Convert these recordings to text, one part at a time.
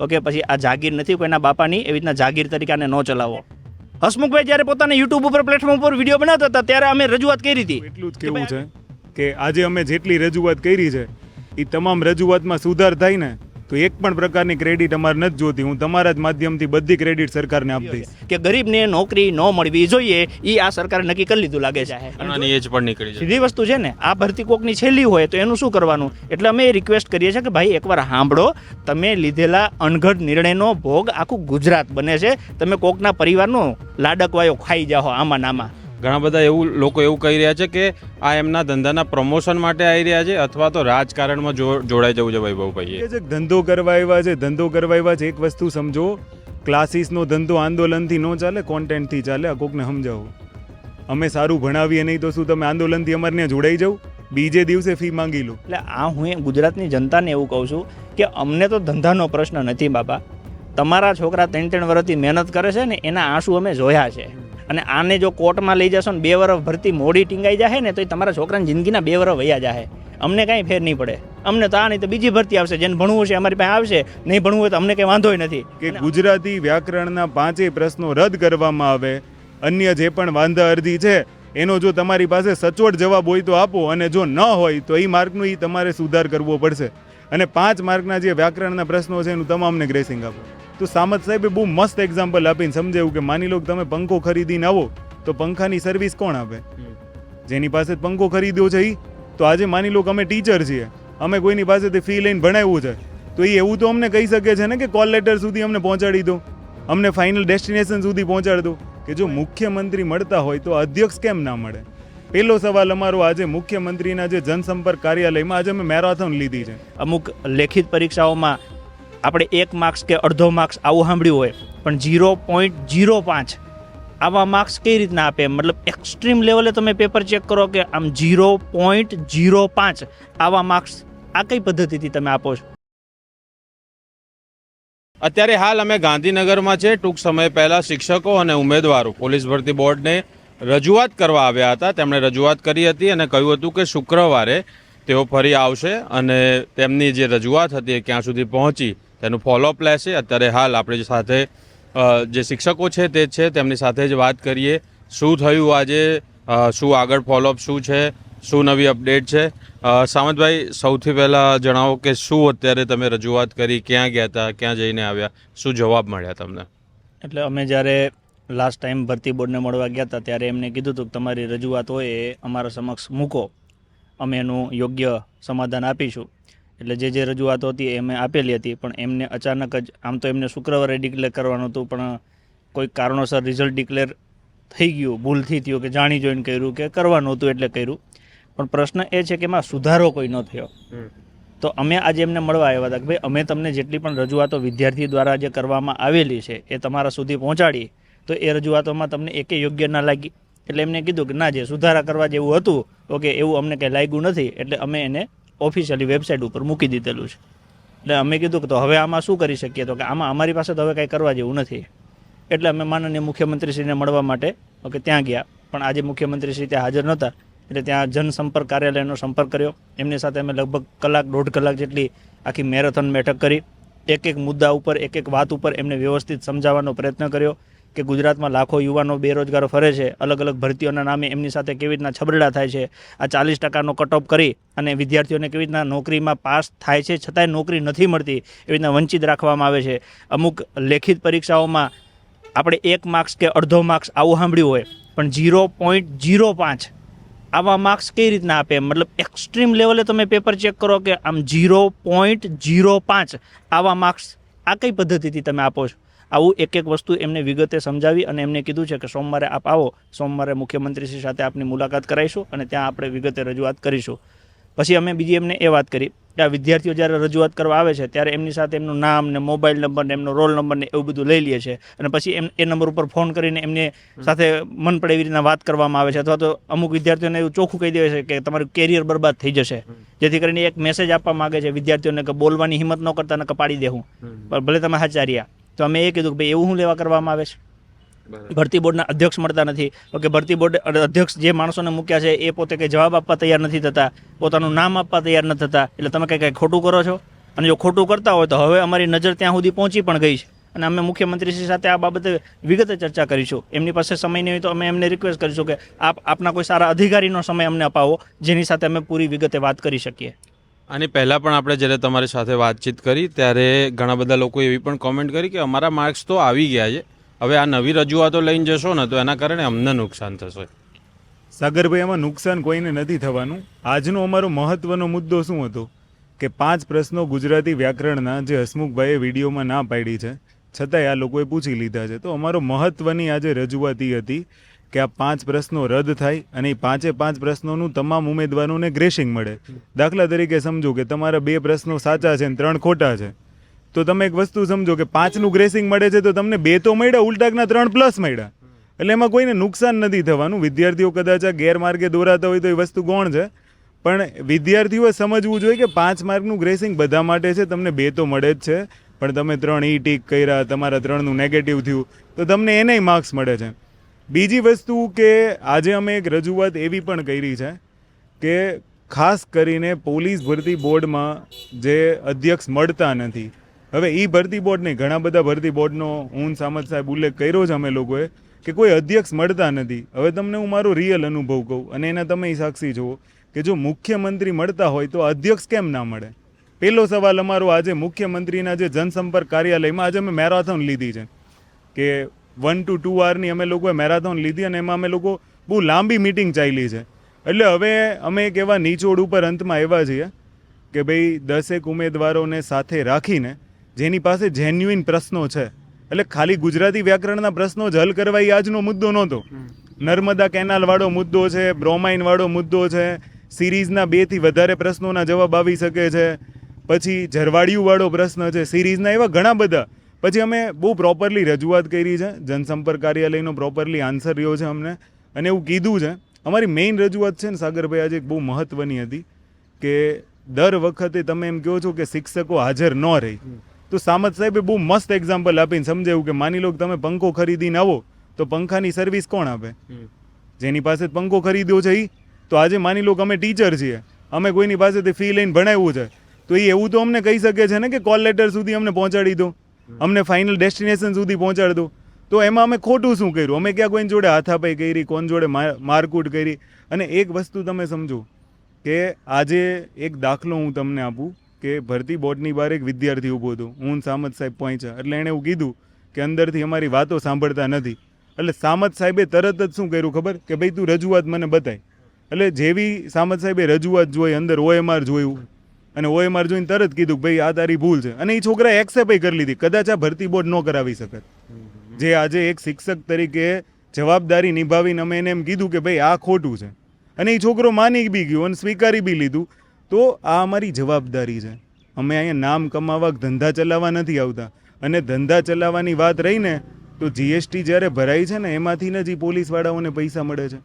Okay, પછી આ જાગીર નથી કોઈના બાપાની એવી રીતના જાગીર તરીકે આને ન ચલાવો. હસમુખભાઈ જ્યારે પોતાના યુટ્યુબ ઉપર પ્લેટફોર્મ ઉપર વીડિયો બનાવતા હતા, ત્યારે અમે રજૂઆત કરી હતી. એટલું જ કેવું છે કે આજે અમે જેટલી રજૂઆત કરી છે એ તમામ રજૂઆતમાં સુધાર થાય ને તો એક પણ પ્રકારની ક્રેડિટ અમારે નથી જોતી. હું તમારા જ માધ્યમથી બધી ક્રેડિટ સરકારને આપી દઈશ. કે ગરીબને નોકરી ન મળવી જોઈએ એ આ સરકારે નક્કી કરી લીધું લાગે છે. એજ પણ નીકળી સીધી વસ્તુ છે ને આ ભરતી કોકની છેલ્લી હોય તો એનું શું કરવાનું? એટલે અમે રિક્વેસ્ટ કરીએ છીએ કે ભાઈ એકવાર સાંભળો તમે લીધેલા અણઘડ નિર્ણયનો ભોગ આખું ગુજરાત બને છે. તમે કોકના પરિવારનો લાડકવાયો ખાઈ જાઓ આમાં ને આમાં ઘણા બધા એવું લોકો એવું કહી રહ્યા છે કે આ એમના ધંધાના પ્રમોશન માટે આવી રહ્યા છે અથવા તો રાજકારણમાં જો- જોડાઈ જવું છે વૈભવભાઈએ. કે જે ધંધો કરવા આવ્યા છે ધંધો કરવા આવ્યા છે એક વસ્તુ સમજો ક્લાસીસનો ધંધો આંદોલનથી ન ચાલે કોન્ટેન્ટથી ચાલે આ કોકને સમજાવો. અમે સારું ભણાવીએ નહીં તો શું તમે આંદોલનથી અમારને ત્યાં જોડાઈ જવું બીજે દિવસે ફી માંગી લો. એટલે આ હું ગુજરાતની જનતાને એવું કહું છું કે અમને તો ધંધાનો પ્રશ્ન નથી બાબા તમારા છોકરા ત્રણ ત્રણ વર્ષથી મહેનત કરે છે ને એના આંસુ અમે જોયા છે. અને આને જો કોર્ટમાં લઈ જશો ને બે વરફ ભરતી મોડી ટીંગાઈ જાય ને, તો એ તમારા છોકરાની જિંદગીના બે વર્ષ વયા જાય અમને કાંઈ ફેર નહીં પડે. અમને તો આ નહીં તો બીજી ભરતી આવશે. જેને ભણવું છે અમારી પાસે આવશે, નહીં ભણવું હોય તો અમને કંઈ વાંધો નથી. કે ગુજરાતી વ્યાકરણના પાંચેય પ્રશ્નો રદ કરવામાં આવે, અન્ય જે પણ વાંધા અરજી છે, એનો જો તમારી પાસે સચોટ જવાબ હોય તો આપો, અને જો ન હોય તો એ માર્કનો એ તમારે સુધાર કરવો પડશે. અને પાંચ માર્કના જે વ્યાકરણના પ્રશ્નો છે એનું તમામને ગ્રેસિંગ આપો. તો સામત સાહેબે બહુ મસ્ત એક્ઝામ્પલ આપીને સમજાવ્યું કે માની લો તમે પંખો ખરીદીને આવો, તો પંખાની સર્વિસ કોણ આપે? જેની પાસે પંખો ખરીદ્યો છે એ તો આજે માની લો કે અમે ટીચર છીએ, અમે કોઈની પાસેથી ફી લઈને ભણાવ્યું છે, તો એ એવું તો અમને કહી શકે છે ને કે કોલ લેટર સુધી અમને પહોંચાડી દો, અમને ફાઇનલ ડેસ્ટિનેશન સુધી પહોંચાડી દો, કે જો મુખ્યમંત્રી મળતા હોય તો અધ્યક્ષ કેમ ના મળે? પહેલો સવાલ અમારો આજે મુખ્યમંત્રીના જે જનસંપર્ક કાર્યાલયમાં આજે અમે મેરાથોન લીધી છે. અમુક લેખિત પરીક્ષાઓમાં આપણે એક માર્ક્સ કે અડધો માર્ક્સ આવું સાંભળ્યું હોય, પણ ઝીરો પોઈન્ટ ઝીરો પાંચ આવા માર્ક્સ કઈ રીતના આપે? મતલબ એક્સ્ટ્રીમ લેવલે તમે પેપર ચેક કરો કે આમ ઝીરો પોઈન્ટ ઝીરો પાંચ આવા માર્ક્સ આ કઈ પદ્ધતિથી તમે આપો છો? અત્યારે હાલ અમે ગાંધીનગરમાં છે. ટૂંક સમય પહેલાં શિક્ષકો અને ઉમેદવારો, પોલીસ ભરતી બોર્ડને રજૂઆત કરવા આવ્યા હતા. તેમણે રજૂઆત કરી હતી અને કહ્યું હતું કે શુક્રવારે તેઓ ફરી આવશે અને તેમની જે રજૂઆત હતી એ ક્યાં સુધી પહોંચી તેનું ફોલોઅપ લેશે. અત્યારે હાલ આપણી સાથે જે શિક્ષકો છે તે છે, તેમની સાથે જ વાત કરીએ. શું થયું આજે? શું આગળ ફોલોઅપ શું છે? શું નવી અપડેટ છે? સામંતભાઈ સૌથી પહેલાં જણાવો કે શું અત્યારે તમે રજૂઆત કરી, ક્યાં ગયા હતા, ક્યાં જઈને આવ્યા? શું જવાબ મળ્યા તમને? એટલે અમે જ્યારે લાસ્ટ ટાઈમ ભરતી બોર્ડને મળવા ગયા હતા, ત્યારે એમને કીધું હતું કે તમારી રજૂઆત હોય એ અમારા સમક્ષ મૂકો. અમે એનું યોગ્ય સમાધાન આપીશું. એટલે જે જે રજૂઆતો હતી એ મેં આપેલી હતી પણ એમને અચાનક જ આમ તો એમને શુક્રવારે ડિક્લેર કરવાનું હતું પણ કોઈ કારણોસર રિઝલ્ટ ડિક્લેર થઈ ગયું ભૂલથી થયું કે જાણી જોઈને કર્યું કે કરવાનું હતું એટલે કર્યું. પણ પ્રશ્ન એ છે કે એમાં સુધારો કોઈ ન થયો. તો અમે આજે એમને મળવા આવ્યા હતા કે ભાઈ અમે તમને જેટલી પણ રજૂઆતો વિદ્યાર્થી દ્વારા જે કરવામાં આવેલી છે એ તમારા સુધી પહોંચાડી. તો એ રજૂઆતોમાં તમને એકે યોગ્ય ના લાગી. એટલે એમને કીધું કે ના જે સુધારા કરવા જેવું હતું ઓકે એવું અમને કંઈ લાગ્યું નથી. એટલે અમે એને ઓફિશિયલી વેબસાઇટ ઉપર મૂકી દીધેલું છે. એટલે અમે કીધું કે તો હવે આમાં શું કરી શકીએ? તો કે આમાં અમારી પાસે તો હવે કંઈ કરવા જેવું નથી. એટલે અમે માનનીય મુખ્યમંત્રીશ્રીને મળવા માટે ઓકે ત્યાં ગયા. પણ આજે મુખ્યમંત્રીશ્રી ત્યાં હાજર નહોતા, એટલે ત્યાં જનસંપર્ક કાર્યાલયનો સંપર્ક કર્યો. એમની સાથે અમે લગભગ કલાક, દોઢ કલાક જેટલી આખી મેરેથોન બેઠક કરી. એક એક મુદ્દા ઉપર, એક એક વાત ઉપર એમને વ્યવસ્થિત સમજાવવાનો પ્રયત્ન કર્યો. કે ગુજરાતમાં લાખો યુવાનો બેરોજગાર ફરે છે, અલગ અલગ ભરતીઓના નામે એમની સાથે કેવી રીતના છબરડા થાય છે, આ ચાલીસ ટકાનો કટઓફ કરી અને વિદ્યાર્થીઓને કેવી રીતના નોકરીમાં પાસ થાય છે, છતાંય નોકરી નથી મળતી, એવી રીતના વંચિત રાખવામાં આવે છે. અમુક લેખિત પરીક્ષાઓમાં આપણે એક માર્ક્સ કે અડધો માર્ક્સ આવું સાંભળ્યું હોય, પણ ઝીરો પોઈન્ટ ઝીરો પાંચ આવા માર્ક્સ કઈ રીતના આપે? મતલબ એક્સ્ટ્રીમ લેવલે તમે પેપર ચેક કરો કે આમ ઝીરો પોઈન્ટ ઝીરો પાંચ આવા માર્ક્સ આ કઈ પદ્ધતિથી તમે આપો છો? આવું એક એક વસ્તુ એમને વિગતે સમજાવી અને એમને કીધું છે કે સોમવારે આપ આવો સોમવારે મુખ્યમંત્રીશ્રી સાથે આપની મુલાકાત કરાવીશું અને ત્યાં આપણે વિગતે રજૂઆત કરીશું. પછી અમે બીજી એમને એ વાત કરી કે આ વિદ્યાર્થીઓ જ્યારે રજૂઆત કરવા આવે છે ત્યારે એમની સાથે એમનું નામ ને મોબાઈલ નંબર ને એમનો રોલ નંબર ને એવું બધું લઈ લે છે અને પછી એમ એ નંબર ઉપર ફોન કરીને એમને સાથે મન પડે એવી રીતના વાત કરવામાં આવે છે અથવા તો અમુક વિદ્યાર્થીઓને એવું ચોખ્ખું કહી દે છે કે તમારું કેરિયર બરબાદ થઈ જશે. જેથી કરીને એક મેસેજ આપવા માંગે છે વિદ્યાર્થીઓને કે બોલવાની હિંમત ન કરતા ને કપાડી દેવું પણ ભલે તમે હાચાર્યા તો અમે એ કીધું કે ભાઈ એવું શું લેવા કરવામાં આવે છે? ભરતી બોર્ડના અધ્યક્ષ મળતા નથી. તો કે ભરતી બોર્ડ અધ્યક્ષ જે માણસોને મૂક્યા છે એ પોતે કંઈ જવાબ આપવા તૈયાર નથી થતા પોતાનું નામ આપવા તૈયાર નથી થતા. એટલે તમે કંઈ કંઈ ખોટું કરો છો? અને જો ખોટું કરતા હોય તો હવે અમારી નજર ત્યાં સુધી પહોંચી પણ ગઈ છે. અને અમે મુખ્યમંત્રીશ્રી સાથે આ બાબતે વિગતે ચર્ચા કરીશું. એમની પાસે સમય નહીં હોય તો અમે એમને રિક્વેસ્ટ કરીશું કે આપ આપના કોઈ સારા અધિકારીનો સમય અમને અપાવો જેની સાથે અમે પૂરી વિગતે વાત કરી શકીએ. આની પહેલાં પણ આપણે જ્યારે તમારી સાથે વાતચીત કરી, ત્યારે ઘણા બધા લોકોએ એવી પણ કોમેન્ટ કરી કે અમારા માર્ક્સ તો આવી ગયા છે. હવે આ નવી રજૂઆતો લઈને જશો ને તો એના કારણે અમને નુકસાન થશે. સાગરભાઈ, એમાં નુકસાન કોઈને નથી થવાનું. આજનો અમારો મહત્વનો મુદ્દો શું હતો? કે પાંચ પ્રશ્નો ગુજરાતી વ્યાકરણના જે હસમુખભાઈએ વિડીયોમાં ના પાડી છે, છતાંય આ લોકોએ પૂછી લીધા છે. તો અમારો મહત્વની આજે રજૂઆત હતી કે આ પાંચ પ્રશ્નો રદ થાય અને એ પાંચે પાંચ પ્રશ્નોનું તમામ ઉમેદવારોને ગ્રેસિંગ મળે. દાખલા તરીકે સમજો કે તમારા બે પ્રશ્નો સાચા છે અને ત્રણ ખોટા છે. તો તમે એક વસ્તુ સમજો કે પાંચનું ગ્રેસિંગ મળે છે તો તમને બે તો મળ્યા, ઉલટાકના ત્રણ પ્લસ મળ્યા. એટલે એમાં કોઈને નુકસાન નથી થવાનું. વિદ્યાર્થીઓ કદાચ આ ગેરમાર્ગે દોરાતા હોય તો એ વસ્તુ ગૌણ છે. પણ વિદ્યાર્થીઓએ સમજવું જોઈએ કે પાંચ માર્કનું ગ્રેસિંગ બધા માટે છે. તમને બે તો મળે જ છે. પણ તમે ત્રણ ઈ ટીક કર્યા, તમારા ત્રણનું નેગેટિવ થયું, તો તમને એનેય માર્ક્સ મળે છે. બીજી વસ્તુ કે આજે અમે એક રજૂઆત એવી પણ કરી છે કે ખાસ કરીને પોલીસ ભરતી બોર્ડમાં જે અધ્યક્ષ મળતા નથી. હવે એ ભરતી બોર્ડ નહીં ઘણા બધા ભરતી બોર્ડનો હું સામત સાહેબ ઉલ્લેખ કર્યો છે અમે લોકોએ કે કોઈ અધ્યક્ષ મળતા નથી. હવે તમને હું મારો રિયલ અનુભવ કહું અને એના તમે સાક્ષી જુઓ કે જો મુખ્યમંત્રી મળતા હોય તો અધ્યક્ષ કેમ ના મળે? પહેલો સવાલ અમારો આજે મુખ્યમંત્રીના જે જનસંપર્ક કાર્યાલયમાં આજે અમે મેરાથોન લીધી છે કે વન ટુ ટુ આવરની અમે લોકોએ મેરાથોન લીધી અને એમાં અમે લોકો બહુ લાંબી મિટિંગ ચાલી છે. એટલે હવે અમે એક એવા નીચોડ ઉપર અંતમાં આવ્યા છીએ કે ભાઈ દસેક ઉમેદવારોને સાથે રાખીને જેની પાસે જેન્યુઇન પ્રશ્નો છે. એટલે ખાલી ગુજરાતી વ્યાકરણના પ્રશ્નો જ હલ કરવા એ આજનો મુદ્દો નહોતો. નર્મદા કેનાલવાળો મુદ્દો છે બ્રોમાઇનવાળો મુદ્દો છે સિરીઝના બેથી વધારે પ્રશ્નોના જવાબ આવી શકે છે પછી ઝરવાડિયુંવાળો પ્રશ્ન છે સિરીઝના એવા ઘણા બધા. પછી અમે બહુ પ્રોપરલી રજૂઆત કરી છે. જનસંપર્ક કાર્યાલયનો પ્રોપરલી આન્સર રહ્યો છે અમને. અને એવું કીધું છે. અમારી મેઇન રજૂઆત છે ને સાગરભાઈ આજે બહુ મહત્ત્વની હતી કે દર વખતે તમે એમ કહો છો કે શિક્ષકો હાજર ન રહી. તો સામત સાહેબે બહુ મસ્ત એક્ઝામ્પલ આપીને સમજાવ્યું કે માની લો કે તમે પંખો ખરીદીને આવો તો પંખાની સર્વિસ કોણ આપે? જેની પાસે પંખો ખરીદ્યો છે એ તો આજે માની લો કે અમે ટીચર છીએ. અમે કોઈની પાસેથી ફી લઈને ભણાવ્યું છે. તો એ એવું તો અમને કહી શકે છે ને કે કોલ લેટર સુધી અમને પહોંચાડી દો. અમને ફાઇનલ ડેસ્ટિનેશન સુધી પહોંચાડી દો તો એમાં અમે ખોટું શું કર્યું? અમે ક્યાં કોઈની જોડે હાથાપાઈ કરી કોણ જોડે મારકૂટ કરી? અને એક વસ્તુ તમે સમજો કે આજે એક દાખલો હું તમને આપું કે ભરતી બોર્ડની બહાર એક વિદ્યાર્થી ઊભો હતો. હું સામત સાહેબ પહોંચ્યા. એટલે એણે એવું કીધું કે અંદરથી અમારી વાતો સાંભળતા નથી. એટલે સામત સાહેબે તરત જ શું કર્યું ખબર? કે ભાઈ તું રજૂઆત મને બતાય. એટલે જેવી સામત સાહેબે રજૂઆત જોઈ, અંદર ઓએમઆર જોયું અને ઓએમઆર જોઈને તરત કીધું ભાઈ, આ તારી ભૂલ છે. અને એ છોકરાએ એક્સેપ્ટ કરી લીધી. કદાચ આ ભરતી બોર્ડ ન કરાવી શકત જે આજે એક શિક્ષક તરીકે જવાબદારી નિભાવીને અમે એને એમ કીધું કે ભાઈ, આ ખોટું છે. અને એ છોકરો માની બી ગયો અને સ્વીકારી બી લીધું. તો આ અમારી જવાબદારી છે. અમે અહીંયા નામ કમાવા, ધંધા ચલાવવા નથી આવતા. અને ધંધા ચલાવવાની વાત રહીને તો જીએસટી જ્યારે ભરાય છે ને, એમાંથી જ એ પોલીસવાળાઓને પૈસા મળે છે.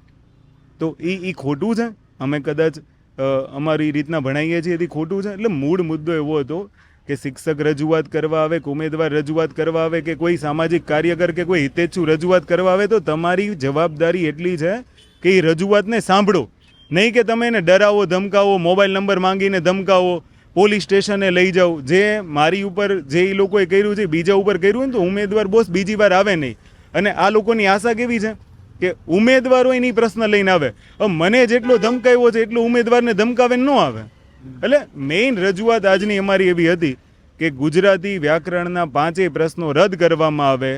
તો એ એ ખોટું છે? અમે કદાચ અમારી રીતના ભણાવીએ છીએ, એથી ખોટું છે. એટલે મૂળ મુદ્દો એવો હતો કે શિક્ષક રજૂઆત કરવા આવે, કે ઉમેદવાર રજૂઆત કરવા આવે, કે કોઈ સામાજિક કાર્યકર કે કોઈ હિતેચ્છુ રજૂઆત કરવા આવે, તો તમારી જવાબદારી એટલી છે કે એ રજૂઆતને સાંભળો. નહીં કે તમે એને ડરાવો, ધમકાવો, મોબાઈલ નંબર માંગીને ધમકાવો, પોલીસ સ્ટેશને લઈ જાઓ. જે મારી ઉપર, જે એ લોકોએ કર્યું છે, બીજા ઉપર કર્યું ને તો ઉમેદવાર બોસ બીજી વાર આવે નહીં. અને આ લોકોની આશા કેવી છે? કે ઉમેદવારો એની પ્રશ્ન લઈને આવે. મને જેટલો ધમકાવ્યો છે એટલો ઉમેદવારને ધમકાવે ન આવે. એટલે મેઇન રજૂઆત આજની અમારી એવી હતી કે ગુજરાતી વ્યાકરણના પાંચેય પ્રશ્નો રદ કરવામાં આવે.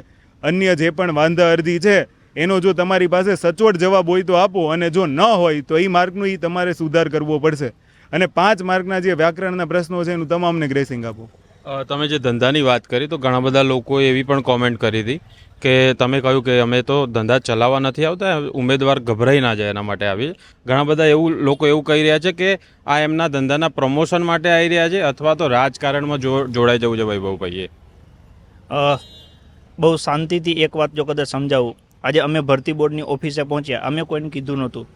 અન્ય જે પણ વાંધા અરજી છે, એનો જો તમારી પાસે સચોટ જવાબ હોય તો આપો અને જો ન હોય તો એ માર્કનું એ તમારે સુધાર કરવો પડશે. અને પાંચ માર્કના જે વ્યાકરણના પ્રશ્નો છે એનું તમામને ગ્રેસિંગ આપો. તમે જે ધંધાની વાત કરી, તો ઘણા બધા લોકોએ એવી પણ કોમેન્ટ કરી હતી કે તમે કહ્યું કે અમે તો ધંધા ચલાવવા નથી આવતા, ઉમેદવાર ગભરાઈ ના જાય એના માટે આવી. ઘણા બધા એવું, લોકો એવું કહી રહ્યા છે કે આ એમના ધંધાના પ્રમોશન માટે આવી રહ્યા છે અથવા તો રાજકારણમાં જો- જોડાઈ જવું છે વૈભવભાઈએ બહુ શાંતિથી એક વાત જો કદાચ સમજાવું. આજે અમે ભરતી બોર્ડની ઓફિસે પહોંચ્યા. અમે કોઈને કીધું નહોતું.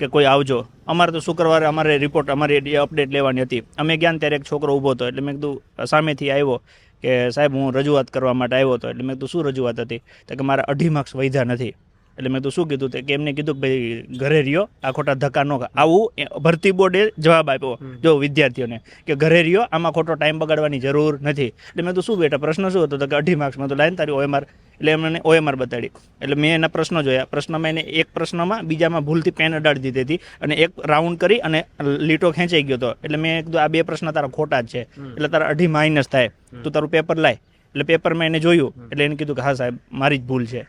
કે કોઈ આવજો. અમારે તો શુક્રવારે અમારે રિપોર્ટ અમારી અપડેટ લેવાની હતી. અમે ગયા ત્યારે એક છોકરો ઊભો હતો, એટલે મેં કીધું, સામેથી આવ્યો કે સાહેબ હું રજૂઆત કરવા માટે આવ્યો હતો. એટલે મેં કીધું, શું રજૂઆત હતી? તો કે, મારા અઢી માર્ક્સ વધ્યા નથી. એટલે મેં તો શું કીધું? કે એમને કીધું કે ભાઈ ઘરે રહ્યો આ ખોટા ધક્કા ન આવું ભરતી બોર્ડે જવાબ આપ્યો જો વિદ્યાર્થીઓને કે ઘરે રહ્યો આમાં ખોટો ટાઈમ બગાડવાની જરૂર નથી. એટલે મેં તો શું બેટા પ્રશ્ન શું હતો? કે અઢી માર્ક્સમાં તો લાઈન તારી ઓએમઆર એટલે એમને ઓએમઆર બતાડી. એટલે મેં એના પ્રશ્નો જોયા. પ્રશ્નમાં એને એક પ્રશ્નમાં બીજામાં ભૂલથી પેન અડાડી દીધી હતી અને એક રાઉન્ડ કરી અને લીટો ખેંચાઈ ગયો હતો. એટલે મેં કીધું આ બે પ્રશ્ન તારા ખોટા જ છે. એટલે તારા અઢી માઇનસ થાય. તું તારું પેપર લાય. એટલે પેપરમાં એને જોયું. એટલે એને કીધું કે હા સાહેબ મારી જ ભૂલ છે.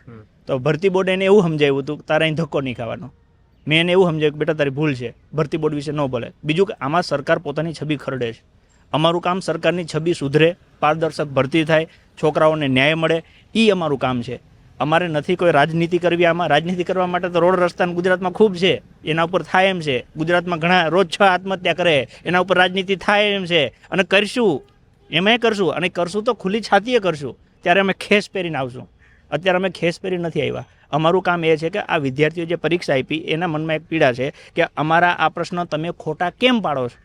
તો ભરતી બોર્ડ એને એવું સમજાવ્યું હતું કે તારે અહીં ધક્કો નહીં ખાવાનો. મેં એને એવું સમજાવ્યું કે બેટા, તારી ભૂલ છે. ભરતી બોર્ડ વિશે ન બોલે. બીજું કે આમાં સરકાર પોતાની છબી ખરડે છે. અમારું કામ સરકારની છબી સુધરે, પારદર્શક ભરતી થાય, છોકરાઓને ન્યાય મળે એ અમારું કામ છે. અમારે નથી કોઈ રાજનીતિ કરવી આમાં. રાજનીતિ કરવા માટે તો રોડ રસ્તા ગુજરાતમાં ખૂબ છે. એના ઉપર થાય એમ છે. ગુજરાતમાં ઘણા રોજ છ આત્મહત્યા કરે. એના ઉપર રાજનીતિ થાય એમ છે. અને કરશું. એમાંય કરશું. અને કરશું તો ખુલ્લી છાતીએ કરશું. ત્યારે અમે ખેસ પહેરીને આવશું. અત્યારે અમે ખેસ પહેરી નથી આવ્યા. અમારું કામ એ છે કે આ વિદ્યાર્થીઓ જે પરીક્ષા આપી, એના મનમાં એક પીડા છે કે અમારા આ પ્રશ્ન તમે ખોટા કેમ પાડો છો?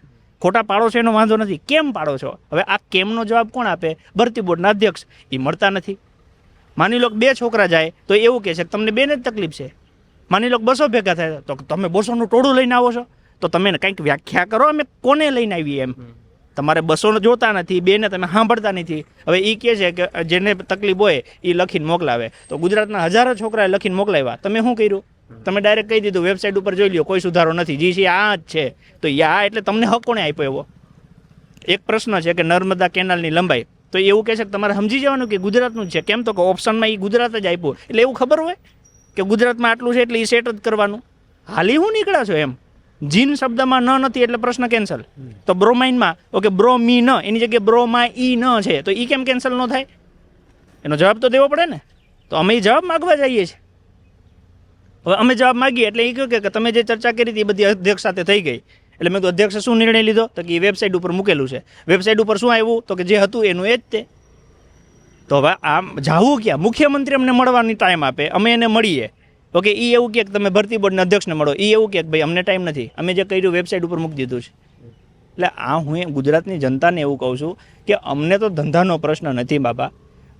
ખોટા પાડો છો એનો વાંધો નથી. કેમ પાડો છો? હવે આ કેમનો જવાબ કોણ આપે? ભરતી બોર્ડના અધ્યક્ષ. એ મળતા નથી. માની લો બે છોકરા જાય, તો એવું કહે છે કે તમને બેને જ તકલીફ છે. માની લો બસો ભેગા થાય, તો તમે બસોનું ટોળું લઈને આવો છો. તો તમે કંઈક વ્યાખ્યા કરો, અમે કોને લઈને આવીએ એમ? તમારે બસોને જોતા નથી, બેને તમે સાંભળતા નથી. હવે એ કહે છે કે જેને તકલીફ હોય એ લખીને મોકલાવે. તો ગુજરાતના હજારો છોકરાએ લખીને મોકલાવ્યા. તમે શું કર્યું? તમે ડાયરેક્ટ કહી દીધું વેબસાઇટ ઉપર જોઈ લો કોઈ સુધારો નથી. જી છે, આ જ છે. તો આ એટલે તમને હક કોણે આપ્યો એવો? એક પ્રશ્ન છે કે નર્મદા કેનાલની લંબાઈ. તો એવું કહે છે કે તમારે સમજી જવાનું કે ગુજરાતનું જ છે. કેમ તો કે ઓપ્શનમાં એ ગુજરાત જ આપ્યું. એટલે એવું ખબર હોય કે ગુજરાતમાં આટલું છે એટલે એ સેટ જ કરવાનું? હાલી હું નીકળ્યા છો એમ? જીન શબ્દમાં ન નથી એટલે પ્રશ્ન કેન્સલ. તો બ્રોમાઇનમાં, ઓકે બ્રો મી ન એની જગ્યાએ બ્રોમાં ઈ ન છે, તો ઈ કેમ કેન્સલ ન થાય? એનો જવાબ તો દેવો પડે ને? તો અમે એ જવાબ માગવા જઈએ છીએ. હવે અમે જવાબ માગીએ એટલે એ કહ્યું કે તમે જે ચર્ચા કરી હતી એ બધી અધ્યક્ષ સાથે થઈ ગઈ. એટલે મેં તો અધ્યક્ષે શું નિર્ણય લીધો? તો કે એ વેબસાઇટ ઉપર મૂકેલું છે. વેબસાઇટ ઉપર શું આવ્યું? તો કે જે હતું એનું એ જ તે. તો હવે આમ જાવું ક્યાં? મુખ્યમંત્રી અમને મળવાની ટાઈમ આપે, અમે એને મળીએ. ઓકે એ એવું કહે કે તમે ભરતી બોર્ડના અધ્યક્ષને મળો. એ એવું કહે કે ભાઈ અમને ટાઈમ નથી. અમે જે કર્યું વેબસાઇટ ઉપર મૂકી દીધું છે. એટલે આ હું ગુજરાતની જનતાને એવું કહું છું કે અમને તો ધંધાનો પ્રશ્ન નથી બાબા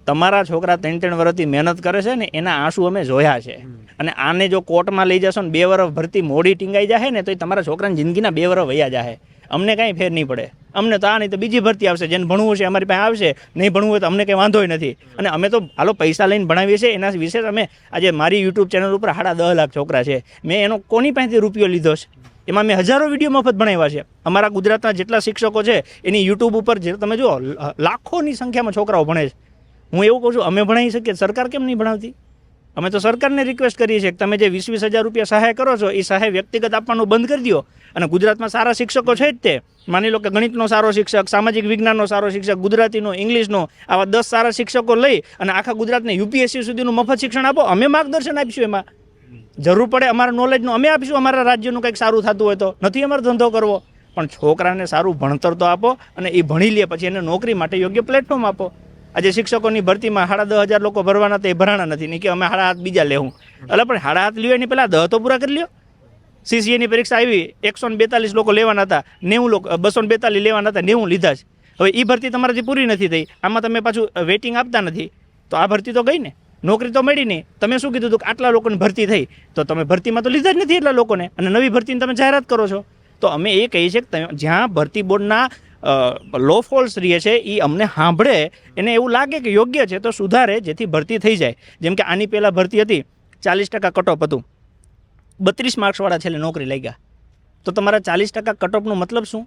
તમારા છોકરા ત્રણ ત્રણ વર્ષથી મહેનત કરે છે ને એના આંસુ અમે જોયા છે. અને આને જો કોર્ટમાં લઈ જશો ને બે વર્ષ ભરતી મોડી ટીંગાઈ જાય ને તો એ તમારા છોકરાની જિંદગીના બે વર્ષ વયા જાય અમને કાંઈ ફેર નહીં પડે. અમને તો આ નહીં તો બીજી ભરતી આવશે. જેને ભણવું છે અમારી પાસે આવશે. નહીં ભણવું હોય તો અમને કંઈ વાંધો નથી. અને અમે તો હાલો પૈસા લઈને ભણાવીએ છીએ. એના વિશે અમે આજે મારી યુટ્યુબ ચેનલ ઉપર સાડા દસ લાખ છોકરા છે. મેં એનો કોની પાસેથી રૂપિયો લીધો છે? એમાં મેં હજારો વીડિયો મફત ભણાવ્યા છે. અમારા ગુજરાતના જેટલા શિક્ષકો છે, એની યુટ્યુબ ઉપર જે તમે જુઓ લાખોની સંખ્યામાં છોકરાઓ ભણે છે. હું એવું કહું છું, અમે ભણાવી શકીએ. સરકાર કેમ નહીં ભણાવતી? અમે તો સરકારને રિક્વેસ્ટ કરીએ છીએ કે તમે જે વીસ વીસ હજાર રૂપિયા સહાય કરો છો, એ સહાય વ્યક્તિગત આપવાનું બંધ કરી દો. અને ગુજરાતમાં સારા શિક્ષકો છે જ તે. માની લો કે ગણિતનો સારો શિક્ષક, સામાજિક વિજ્ઞાનનો સારો શિક્ષક, ગુજરાતીનો, ઇંગ્લિશનો, આવા દસ સારા શિક્ષકો લઈ અને આખા ગુજરાતને યુપીએસસી સુધીનું મફત શિક્ષણ આપો. અમે માર્ગદર્શન આપીશું એમાં. જરૂર પડે અમારા નોલેજનું અમે આપીશું, અમારા રાજ્યનું કંઈક સારું થતું હોય તો. નથી અમારો ધંધો કરવો. પણ છોકરાને સારું ભણતર તો આપો અને એ ભણી લે, પછી એને નોકરી માટે યોગ્ય પ્લેટફોર્મ આપો. આજે શિક્ષકોની ભરતીમાં સાડા દસ હજાર લોકો ભરવાના તો એ ભરાણા નથી. નહીં કે અમે સાડા હાથ બીજા લેવું એટલે પણ સાડા હાથ લ્યો એની પહેલાં, દહ તો પૂરા કરી લ્યો. સીસીએની પરીક્ષા આવી, એકસો ને બેતાલીસ લોકો લેવાના હતા, નેવું લોકો બસો બેતાલીસ લેવાના હતા, નેવું લીધા છે હવે એ ભરતી તમારાથી પૂરી નથી થઈ. આમાં તમે પાછું વેટિંગ આપતા નથી. તો આ ભરતી તો ગઈ ને. નોકરી તો મળી નહીં. તમે શું કીધું હતું કે આટલા લોકોની ભરતી થઈ? તો તમે ભરતીમાં તો લીધા જ નથી એટલા લોકોને. અને નવી ભરતીની તમે જાહેરાત કરો છો. તો અમે એ કહીએ છીએ કે તમે જ્યાં ભરતી બોર્ડના લો ફોલ્સ રહે છે એ અમને સાંભળે એને એવું લાગે કે યોગ્ય છે તો સુધારે જેથી ભરતી થઈ જાય. જેમ કે આની પહેલાં ભરતી હતી ચાલીસ ટકા કટઓફ હતું. બત્રીસ માર્ક્સવાળા છેલ્લે નોકરી લાગ્યા. તો તમારા ચાલીસ ટકા કટઓફનો મતલબ શું?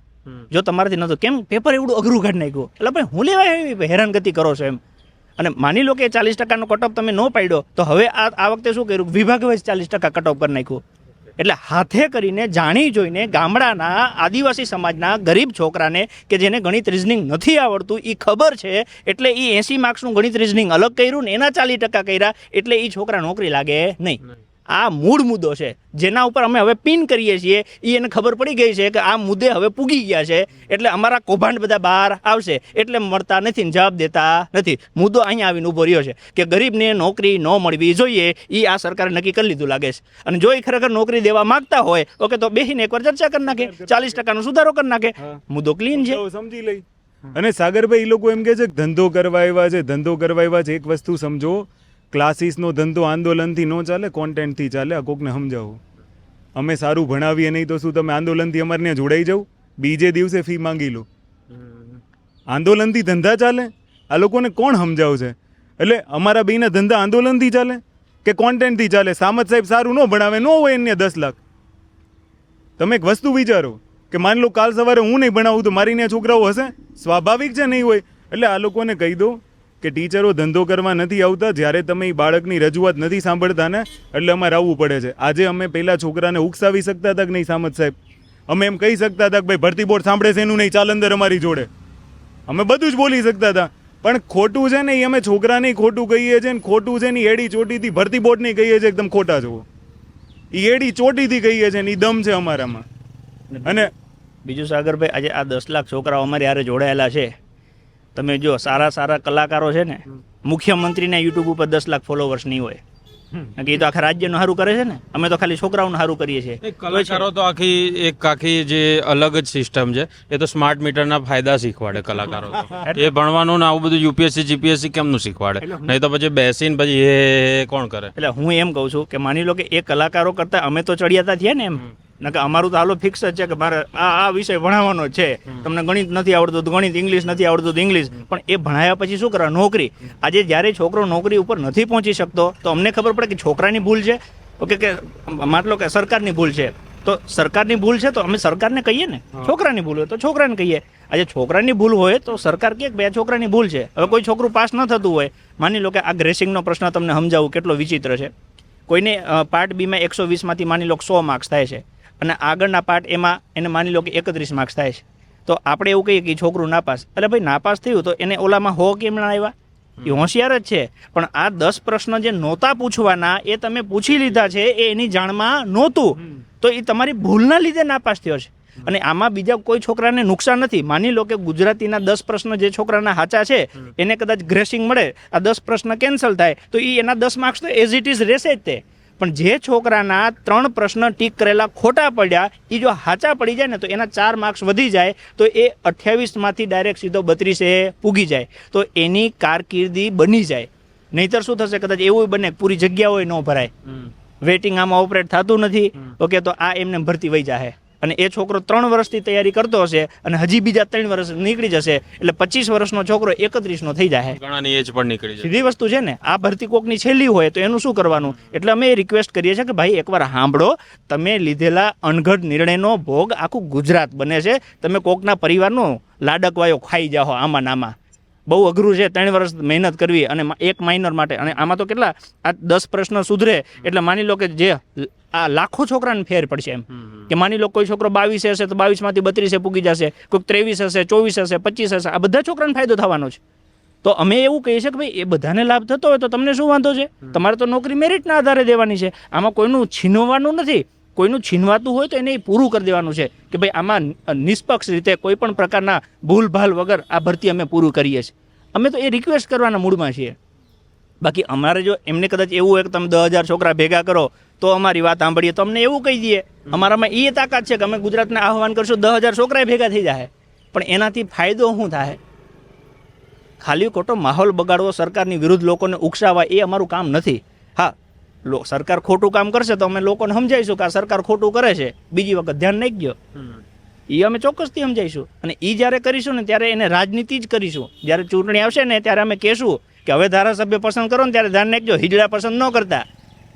જો તમારાથી નહોતું. કેમ? પેપર એવડું અઘરું કાઢ નાખ્યું. એટલે ભાઈ હું લેવા એવી હેરાનગતિ કરો છો એમ. અને માની લો કે ચાલીસ ટકાનો કટઓફ તમે ન પાડ્યો તો હવે આ આ વખતે શું કર્યું? વિભાગ વાઇઝ ચાલીસ ટકા કટઓફ કરી નાખ્યું. એટલે હાથે કરીને જાણી જોઈને ગામડાના આદિવાસી સમાજના ગરીબ છોકરાને કે જેને ગણિત રિઝનિંગ નથી આવડતું એ ખબર છે, એટલે એ એંસી માર્ક્સનું ગણિત રિઝનિંગ અલગ કર્યું ને એના ચાલીસ ટકા કર્યા, એટલે એ છોકરા નોકરી લાગે નહીં. આ મૂળ મુદ્દો છે. જેના ઉપર અમે હવે પિન કરીએ છીએ. એ એને ખબર પડી ગઈ છે કે આ મુદ્દે હવે પૂગી ગયા છે. એટલે અમારા કૌભાંડ બધા બહાર આવશે. એટલે મળતા નથી ને જવાબ દેતા નથી. મુદ્દો અહીંયા આવીને ઊભો રહ્યો છે કે ગરીબને નોકરી ન મળવી જોઈએ. એ આ સરકારે નક્કી કરી લીધું લાગે છે. અને જો એ ખરેખર નોકરી દેવા માંગતા હોય ઓકે તો બેસીને એકવાર ચર્ચા કરી નાખે. ચાલીસ ટકાનો સુધારો કરી નાખે. મુદ્દો ક્લીન છે. સમજી લઈ. અને સાગરભાઈ એ લોકો એમ કે છે કે ધંધો કરવા આવ્યા છે ધંધો કરવા આવ્યા છે. એક વસ્તુ સમજો ક્લાસીસનો ધંધો આંદોલનથી ન ચાલે કોન્ટેન્ટથી ચાલે આ કોકને સમજાવો? અમે સારું ભણાવીએ નહીં તો શું તમે આંદોલનથી અમારે ત્યાં જોડાઈ જાવ બીજે દિવસે ફી માંગી લો. આંદોલનથી ધંધા ચાલે? આ લોકોને કોણ સમજાવશે? એટલે અમારા બેના ધંધા આંદોલનથી ચાલે કે કોન્ટેન્ટથી ચાલે? સામત સાહેબ સારું ન ભણાવે ન હોય એને દસ લાખ. તમે એક વસ્તુ વિચારો કે માની લો કાલ સવારે હું નહીં ભણાવું તો મારી ત્યાં છોકરાઓ હશે? સ્વાભાવિક છે નહીં હોય. એટલે આ લોકોને કહી દો કે ટીચરો ધંધો કરવા નથી આવતા જ્યારે તમે એ બાળકની રજૂઆત નથી સાંભળતા ને એટલે અમારે આવવું પડે છે. આજે અમે પહેલા છોકરાને ઉકસાવી શકતા હતા કે નહીં સામત સાહેબ? અમે એમ કહી શકતા હતા કે ભાઈ ભરતી બોર્ડ સાંભળે છે એનું નહીં ચાલ અંદર અમારી જોડે. અમે બધું જ બોલી શકતા હતા. પણ ખોટું છે ને એ અમે છોકરાને ખોટું કહીએ છીએ ને ખોટું છે ને એડી ચોટીથી ભરતી બોર્ડની કહીએ છીએ એકદમ ખોટા છો એ એડી ચોટીથી કહીએ છીએ ને એ દમ છે અમારામાં. અને બીજું સાગરભાઈ આજે આ દસ લાખ છોકરાઓ અમારી હારે જોડાયેલા છે. તમે જો સારા સારા કલાકારો છે ને મુખ્યમંત્રીને યુટ્યુબ ઉપર દસ લાખ ફોલોવર્સ નહીં હોય. કે એ તો આખા રાજ્યનું સારું કરે છે ને અમે તો ખાલી છોકરાઓનું સારું કરીએ છીએ. કલાકારો તો આખી એક આખી જે અલગ જ સિસ્ટમ છે એ તો સ્માર્ટ મીટરના ફાયદા શીખવાડે કલાકારો એ ભણવાનું ને આવું બધું યુપીએસસી જીપીએસસી કેમનું શીખવાડે? નહીં તો પછી બેસીને પછી એ કોણ કરે? એટલે હું એમ કહું છું કે માની લો કે એ કલાકારો કરતા અમે તો ચડિયાતા થયા ને એમ. નકર અમારું તો હાલો ફિક્સ જ છે કે મારે આ આ વિષય ભણાવવાનો છે. તમને ગણિત નથી આવડતું તો ગણિત ઇંગ્લિશ નથી આવડતું તો ઇંગ્લિશ પણ એ ભણાયા પછી શું કરવા? નોકરી. આજે જ્યારે છોકરો નોકરી ઉપર નથી પહોંચી શકતો તો અમને ખબર પડે કે છોકરાની ભૂલ છે. ઓકે કે માટલો કે સરકારની ભૂલ છે. તો સરકારની ભૂલ છે તો અમે સરકારને કહીએ ને? છોકરાની ભૂલ હોય તો છોકરાને કહીએ. આજે છોકરાની ભૂલ હોય તો સરકાર કે બે છોકરાની ભૂલ છે. હવે કોઈ છોકરું પાસ ન થતું હોય માની લો કે આ ગ્રેસિંગનો પ્રશ્ન તમને સમજાવું કેટલો વિચિત્ર છે. કોઈને પાર્ટ બીમાં એકસો વીસમાંથી માની લો કે સો માર્ક્સ થાય છે. અને આગળના પાર્ટ એમાં એને માની લો કે એકત્રીસ માર્ક્સ થાય છે. તો આપણે એવું કહીએ કે છોકરું નાપાસ. એટલે ભાઈ નાપાસ થયું તો એને ઓલામાં હો કેમ ના આવ્યા? એ હોશિયાર જ છે. પણ આ દસ પ્રશ્ન જે નહોતા પૂછવાના એ તમે પૂછી લીધા છે એ એની જાણમાં નહોતું. તો એ તમારી ભૂલના લીધે નાપાસ થયો છે. અને આમાં બીજા કોઈ છોકરાને નુકસાન નથી. માની લો કે ગુજરાતીના દસ પ્રશ્ન જે છોકરાના હાચા છે એને કદાચ ગ્રેસિંગ મળે. આ દસ પ્રશ્ન કેન્સલ થાય તો એ એના દસ માર્ક્સ તો એઝ ઇટ ઇઝ રહેશે જ તે. પણ જે છોકરાના ત્રણ પ્રશ્ન ટીક કરેલા ખોટા પડ્યા એ જો હાચા પડી જાય ને તો એના ચાર માર્ક્સ વધી જાય તો એ અઠ્યાવીસમાંથી ડાયરેક્ટ સીધો બત્રીસે પૂગી જાય. તો એની કારકિર્દી બની જાય. નહીતર શું થશે? કદાચ એવું બને પૂરી જગ્યા હોય ન ભરાય. વેટિંગ આમાં ઓપરેટ થતું નથી. ઓકે તો આ એમને ભરતી વહી જાહે. અને એ છોકરો ત્રણ વર્ષથી તૈયારી કરતો હશે અને હજી બીજા ત્રણ વર્ષ નીકળી જશે એટલે પચીસ વર્ષનો છોકરો એકત્રીસનો થઈ જાય. ઘણાની એજ પણ નીકળી જાય સીધી વસ્તુ છે ને આ ભરતી કોકની છેલ્લી હોય તો એનું શું કરવાનું? એટલે અમે એ રિક્વેસ્ટ કરીએ છીએ કે ભાઈ એકવાર સાંભળો તમે લીધેલા અણઘડ નિર્ણયનો ભોગ આખું ગુજરાત બને છે. તમે કોકના પરિવારનો લાડકવાયો ખાઈ જાઓ આમાં નામાં બહુ અઘરું છે ત્રણ વર્ષ મહેનત કરવી અને એક માઇનર માટે. અને આમાં તો કેટલા? આ દસ પ્રશ્ન સુધરે. એટલે માની લો કે જે આ લાખો છોકરાને ફેર પડશે એમ. કે માની લો કોઈ છોકરો બાવીસ હશે તો બાવીસમાંથી બત્રીસે પૂગી જશે કોઈક ત્રેવીસ હશે ચોવીસ હશે પચીસ હશે આ બધા છોકરાને ફાયદો થવાનો છે. તો અમે એવું કહીએ છીએ કે ભાઈ એ બધાને લાભ થતો હોય તો તમને શું વાંધો છે? તમારે તો નોકરી મેરિટના આધારે દેવાની છે. આમાં કોઈનું છીનવવાનું નથી. કોઈનું છીનવાતું હોય તો એને પૂરું કરી દેવાનું છે કે ભાઈ આમાં નિષ્પક્ષ રીતે કોઈ પણ પ્રકારના ભૂલભાલ વગર આ ભરતી અમે પૂરું કરીએ છીએ. અમે તો એ રિક્વેસ્ટ કરવાના મૂડમાં છીએ. બાકી અમારે જો એમને કદાચ એવું હોય કે તમે દસ હજાર છોકરા ભેગા કરો તો અમારી વાત સાંભળીએ. તો અમને એવું કહી દઈએ અમારામાં એ તાકાત છે કે અમે ગુજરાતને આહવાન કરશું. દસ હજાર છોકરા ભેગા થઈ જાય પણ એનાથી ફાયદો શું થાય ખાલી ખોટો માહોલ બગાડવો સરકારની વિરુદ્ધ લોકોને ઉકસાવવા એ અમારું કામ નથી. હા લો સરકાર ખોટું કામ કરશે તો અમે લોકોને સમજાવીશું કે આ સરકાર ખોટું કરે છે. બીજી વખત ધ્યાન નહીં ગયો એ અમે ચોક્કસથી સમજાવીશું. અને એ જ્યારે કરીશું ને ત્યારે એને રાજનીતિ જ કરીશું. જ્યારે ચૂંટણી આવશે ને ત્યારે અમે કહેશું કે હવે ધારાસભ્ય પસંદ કરો ને ત્યારે ધ્યાન નાખજો હિજડા પસંદ ન કરતા.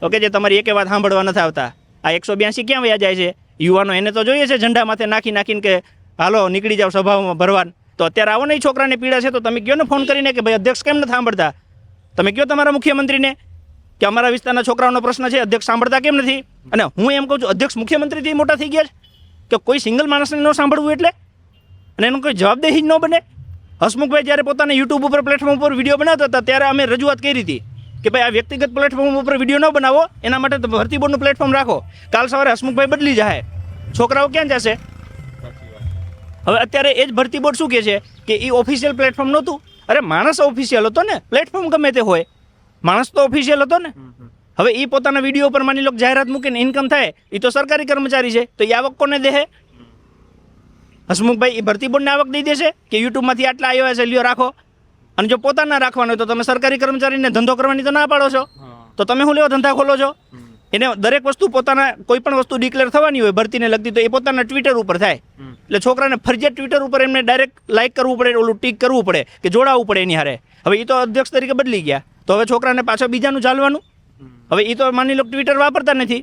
ઓકે, જે તમારી એકે વાત સાંભળવા નથી આવતા. આ એકસો બ્યાસી ક્યાં વયા જાય છે? યુવાનો એને તો જોઈએ છે ઝંડા માથે નાખી નાખીને કે, હાલો, નીકળી જાઓ સભામાં ભરવાન. તો અત્યારે આવો નહીં, છોકરાને પીડા છે તો તમે કહો ને ફોન કરીને કે, ભાઈ, અધ્યક્ષ કેમ નથી સાંભળતા? તમે કહો તમારા મુખ્યમંત્રીને? કે અમારા વિસ્તારના છોકરાઓનો પ્રશ્ન છે, અધ્યક્ષ સાંભળતા કેમ નથી? અને હું એમ કહું છું, અધ્યક્ષ મુખ્યમંત્રીથી મોટા થઈ ગયા છે? કે કોઈ સિંગલ માણસને ન સાંભળવું એટલે? અને એનું કોઈ જવાબદેહી જ ન બને? હસમુખભાઈ જ્યારે પોતાના યુટ્યુબ ઉપર પ્લેટફોર્મ ઉપર વીડિયો બનાવતા હતા, ત્યારે અમે રજૂઆત કરી હતી. કે ભાઈ આ વ્યક્તિગત પ્લેટફોર્મ ઉપર વીડિયો ન બનાવો એના માટે ભરતી બોર્ડનું પ્લેટફોર્મ રાખો. કાલ સવારે હસમુખભાઈ બદલી જાય. છોકરાઓ ક્યાં જશે? હવે અત્યારે એ જ ભરતી બોર્ડ શું કહે છે? કે એ ઓફિશિયલ પ્લેટફોર્મ નહોતું. અરે માણસ ઓફિશિયલ હતો ને પ્લેટફોર્મ ગમે તે હોય. માણસ તો ઓફિશિયલ હતો ને. હવે એ પોતાના વીડિયો પર માની લો જાહેરાત મૂકીને ઇન્કમ થાય એ તો સરકારી કર્મચારી છે તો એ આવક કોને દેહે? હસમુખભાઈ એ ભરતી બોર્ડને આવક દઈ દેશે કે યુટ્યુબમાંથી આટલા આવ્યા છે લ્યો રાખો? અને જો પોતાના રાખવાનો હોય તો તમે સરકારી કર્મચારીને ધંધો કરવાની તો ના પાડો છો. તો તમે શું લેવા ધંધા ખોલો છો? એને દરેક વસ્તુ પોતાના કોઈ પણ વસ્તુ ડિક્લેર થવાની હોય ભરતીને લગતી તો એ પોતાના ટ્વિટર ઉપર થાય. એટલે છોકરાને ફરજિયાત ટ્વિટર ઉપર એમને ડાયરેક્ટ લાઇક કરવું પડે ઓલું ટીક કરવું પડે કે જોડાવવું પડે એની હારે. હવે એ તો અધ્યક્ષ તરીકે બદલી ગયા. તો હવે છોકરાને પાછો બીજાનું ચાલવાનું? હવે એ તો માની લો ટ્વિટર વાપરતા નથી.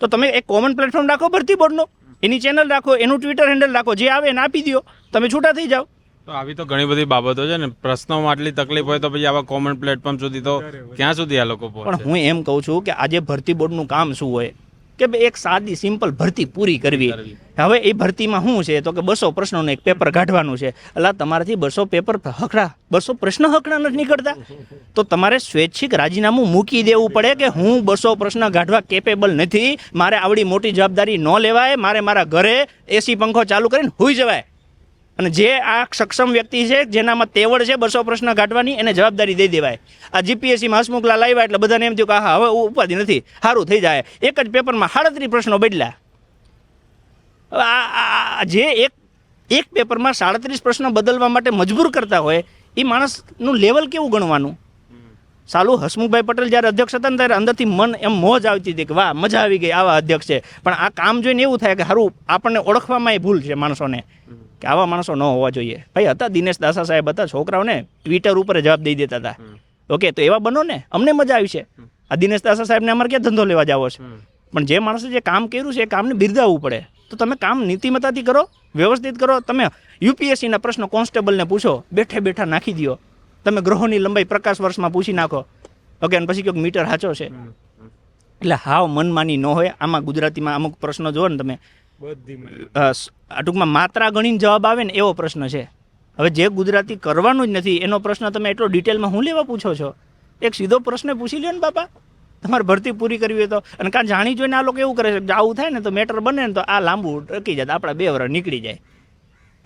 તો તમે એક કોમન પ્લેટફોર્મ રાખો ભરતી બોર્ડનો એની ચેનલ રાખો એનું ટ્વિટર હેન્ડલ રાખો જે આવે એને આપી દો તમે છૂટા થઈ જાઓ. તો આવી તો ઘણી બધી બાબતો છે ને. પ્રશ્નોમાં આટલી તકલીફ હોય તો પછી આવા કોમન પ્લેટફોર્મ સુધી તો ક્યાં સુધી આ લોકો પણ હું એમ કહું છું કે આજે ભરતી બોર્ડનું કામ શું હોય? કે ભાઈ એક સાદી સિમ્પલ ભરતી પૂરી કરવી. હવે એ ભરતીમાં શું છે? તો કે બસો પ્રશ્નોનું એક પેપર કાઢવાનું છે. એટલે તમારાથી બસો પેપર હકડા બસો પ્રશ્ન હકડા નથી નીકળતા. તો તમારે સ્વૈચ્છિક રાજીનામું મૂકી દેવું પડે કે હું બસો પ્રશ્ન કાઢવા કેપેબલ નથી. મારે આવડી મોટી જવાબદારી ન લેવાય. મારે મારા ઘરે એસી પંખો ચાલુ કરીને હોઈ જવાય. અને જે આ સક્ષમ વ્યક્તિ છે, જેનામાં તેવડ છે બસો પ્રશ્ન કાઢવાની એને જવાબદારી દઈ દેવાય. આ જીપીએસસીમાં હસમુખલા લાવ્યા એટલે બધાને એમ થયું કે હા હવે ઉપાધિ નથી. સારું થઈ જાય. એક જ પેપરમાં સાડત્રીસ પ્રશ્નો બદલ્યા. જે એક એક પેપરમાં સાડત્રીસ પ્રશ્નો બદલવા માટે મજબૂર કરતા હોય એ માણસનું લેવલ કેવું ગણવાનું? સાલું હસમુખભાઈ પટેલ જ્યારે અધ્યક્ષ હતા ને ત્યારે અંદરથી મન એમ મોજ આવતી હતી કે વાહ મજા આવી ગઈ આવા અધ્યક્ષ છે. પણ આ કામ જોઈને એવું થાય કે સારું આપણને ઓળખવામાં એ ભૂલ છે માણસોને. કે આવા માણસો ન હોવા જોઈએ. ભાઈ હતા દિનેશ દાસા સાહેબ હતા છોકરાઓને ટ્વિટર ઉપર જવાબ દઈ દેતા હતા. ઓકે તો એવા બનો ને અમને મજા આવી છે. આ દિનેશ દાસા સાહેબને અમારે ક્યાં ધંધો લેવા જાવો છે? પણ જે માણસે જે કામ કર્યું છે એ કામને બિરદાવવું પડે. તો તમે કામ નીતિમત્તાથી કરો વ્યવસ્થિત કરો. તમે યુપીએસસીના પ્રશ્નો કોન્સ્ટેબલને પૂછો બેઠે બેઠા નાખી દો તમે ગ્રહોની લંબાઈ પ્રકાશ વર્ષમાં પૂછી નાખો. ઓકે અને પછી ક્યાંક મીટર સાચો છે. એટલે હાવ મનમાની ન હોય. આમાં ગુજરાતીમાં અમુક પ્રશ્નો જુઓ ને તમે. ટૂંકમાં માત્રા ગણીને જવાબ આવે ને એવો પ્રશ્ન છે. હવે જે ગુજરાતી કરવાનું જ નથી એનો પ્રશ્ન તમે એટલો ડિટેલમાં હું લેવા પૂછો છો? એક સીધો પ્રશ્ન પૂછી લ્યો ને બાપા. તમારે ભરતી પૂરી કરવી હોય તો. અને કાં જાણી જોઈને આ લોકો એવું કરે છે આવું થાય ને તો મેટર બને ને તો આ લાંબુ ટકી જાય આપણા બે વર્ષ નીકળી જાય.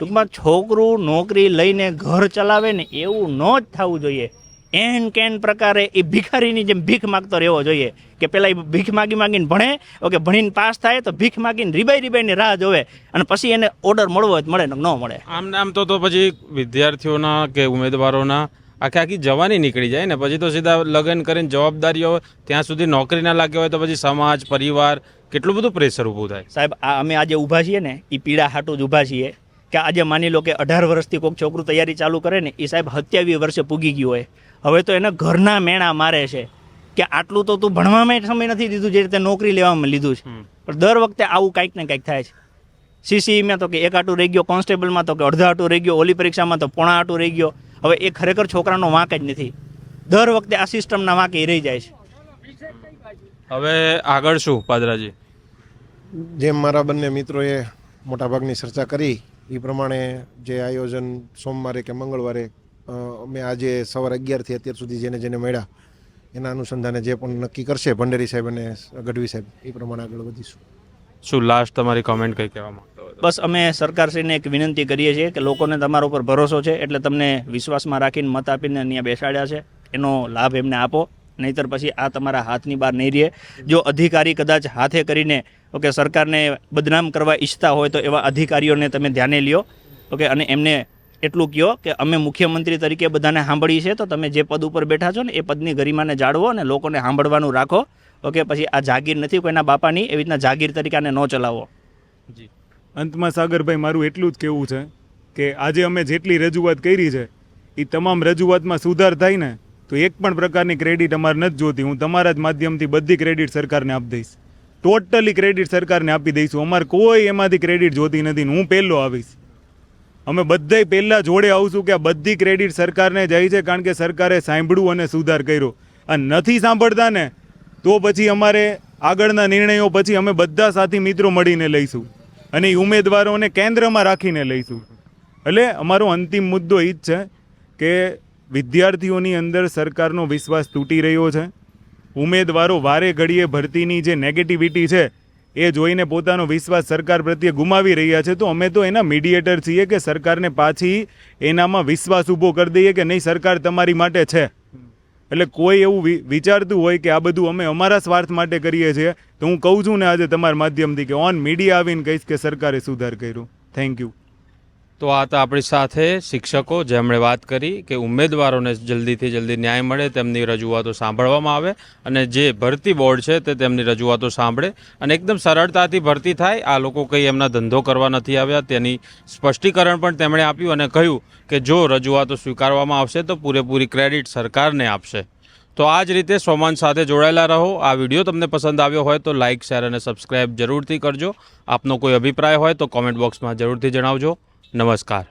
ટૂંકમાં છોકરું નોકરી લઈને ઘર ચલાવે ને એવું ન જ થવું જોઈએ. એન કેન પ્રકારે એ ભિખારીની જેમ ભીખ માગતો રહેવો જોઈએ કે પેલા એ ભીખ માગી માગીને ભણે ઓકે ભણીને પાસ થાય તો ભીખ માગીને રીબાઈ રીબાઈની રાહ જોવે અને પછી એને ઓર્ડર મળવો જ મળે ને ન મળે. આમ આમ તો તો પછી વિદ્યાર્થીઓના કે ઉમેદવારોના આખી આખી જવાની નીકળી જાય ને પછી તો સીધા લગ્ન કરીને જવાબદારીઓ ત્યાં સુધી નોકરી ના લાગ્યા હોય તો પછી સમાજ પરિવાર કેટલું બધું પ્રેશર ઊભું થાય. સાહેબ આ અમે આજે ઊભા છીએ ને એ પીડા હાટું જ ઊભા છીએ. કે આજે માની લો કે અઢાર વર્ષથી કોઈક છોકરું તૈયારી ચાલુ કરે ને એ સાહેબ સત્યાવીસ વર્ષે પૂગી ગયું હોય. હવે તો એને ઘરના મેણા મારે છે કે આટલું તો તું ભણવામાં સમય નથી દીધું જે રીતે નોકરી લેવામાં લીધું છે. પણ દર વખતે આવું કાંઈક ને કાંઈક થાય છે. સીસીઈમાં તો કે એક આટું રહી ગયો કોન્સ્ટેબલમાં તો કે અડધા આટું રહી ગયો ઓલી પરીક્ષામાં તો પોણા આટું રહી ગયો. હવે એ ખરેખર છોકરાનો વાંક જ નથી. દર વખતે આ સિસ્ટમના વાંક એ રહી જાય છે. હવે આગળ શું પાદરાજી? જેમ મારા બંને મિત્રોએ મોટાભાગની ચર્ચા કરી એ પ્રમાણે જે આયોજન સોમવારે કે મંગળવારે અમે આજે સવારે અગિયારથી અત્યાર સુધી જેને જેને મળ્યા એના અનુસંધાને જે પણ નક્કી કરશે ભંડેરી સાહેબ અને ગઢવી સાહેબ એ પ્રમાણે આગળ વધીશું. શું લાસ્ટ તમારી કોમેન્ટ કઈ કહેવા માંગતો બસ અમે સરકારશ્રીને એક વિનંતી કરીએ છીએ કે લોકોને તમારા ઉપર ભરોસો છે એટલે તમને વિશ્વાસમાં રાખીને મત આપીને અહીંયા બેસાડ્યા છે. એનો લાભ એમને આપો. નહીતર પછી આ તમારા હાથની બહાર નહીં રહે. જો અધિકારી કદાચ હાથે કરીને, ઓકે, સરકારને બદનામ કરવા ઈચ્છતા હોય તો એવા અધિકારીઓને તમે ધ્યાને લ્યો. ઓકે, અને એમને એટલું કહો કે અમે મુખ્યમંત્રી તરીકે બધાને સાંભળી છે તો તમે જે પદ ઉપર બેઠા છો ને, એ પદની ગરિમાને જાળવો અને લોકોને સાંભળવાનું રાખો. ઓકે, પછી આ જાગીર નથી, કોઈના બાપાની, એવી રીતના જાગીર તરીકે આને ન ચલાવો. જી. અંતમાં સાગરભાઈ, મારું એટલું જ કહેવું છે કે આજે અમે જેટલી રજૂઆત કરી છે એ તમામ રજૂઆતમાં સુધાર થાય ને તો એક પણ પ્રકારની ક્રેડિટ અમારે નથી જોતી. હું તમારા જ માધ્યમથી બધી ક્રેડિટ સરકારને આપી દઈશ. ટોટલી ક્રેડિટ સરકારને આપી દઈશું. અમારે કોઈ એમાંથી ક્રેડિટ જોતી નથી હું પહેલો આવીશ. અમે બધાય પહેલાં જોડે આવશું કે આ બધી ક્રેડિટ સરકારને જાય છે કારણ કે સરકારે સાંભળ્યું અને સુધાર કર્યો. અને નથી સાંભળતા ને તો પછી અમારે આગળના નિર્ણયો પછી અમે બધા સાથી મિત્રો મળીને લઈશું. અને ઉમેદવારોને કેન્દ્રમાં રાખીને લઈશું. એટલે અમારો અંતિમ મુદ્દો એ જ છે કે વિદ્યાર્થીઓની અંદર સરકારનો વિશ્વાસ તૂટી રહ્યો છે. ઉમેદવારો વારે ઘડીએ ભરતીની જે નેગેટિવિટી છે, એ જોઈને પોતાનો વિશ્વાસ સરકાર પ્રત્યે ગુમાવી રહ્યા છે. તો અમે તો એના મીડિયેટર છીએ કે સરકારને પાછી એનામાં વિશ્વાસ ઊભો કરી દઈએ કે નહીં, સરકાર તમારી માટે છે. એટલે કોઈ એવું વિચારતું હોય કે આ બધું અમે અમારા સ્વાર્થ માટે કરીએ છીએ, તો હું કહું છું ને આજે તમારા માધ્યમથી કે ઓન મીડિયા આવીને કહીશ કે સરકારે સુધાર કર્યો. થેન્ક યુ તો આ તો આપણી સાથે શિક્ષકો જેમણે વાત કરી કે ઉમેદવારોને જલ્દીથી જલ્દી ન્યાય મળે તેમની રજૂઆતો સાંભળવામાં આવે અને જે ભરતી બોર્ડ છે તે તેમની રજૂઆતો સાંભળે અને એકદમ સરળતાથી ભરતી થાય, આ લોકો કંઈ એમના ધંધો કરવા નથી આવ્યા, તેની સ્પષ્ટીકરણ પણ તેમણે આપ્યું અને કહ્યું કે જો રજૂઆતો સ્વીકારવામાં આવશે તો પૂરેપૂરી ક્રેડિટ સરકારને આપશે. તો આ જ રીતે સોમાન સાથે જોડાયેલા રહો. આ વીડિયો તમને પસંદ આવ્યો હોય તો લાઇક, શેર અને સબસ્ક્રાઇબ જરૂરથી કરજો. આપનો કોઈ અભિપ્રાય હોય તો કોમેન્ટ બોક્સમાં જરૂરથી જણાવજો. નમસ્કાર.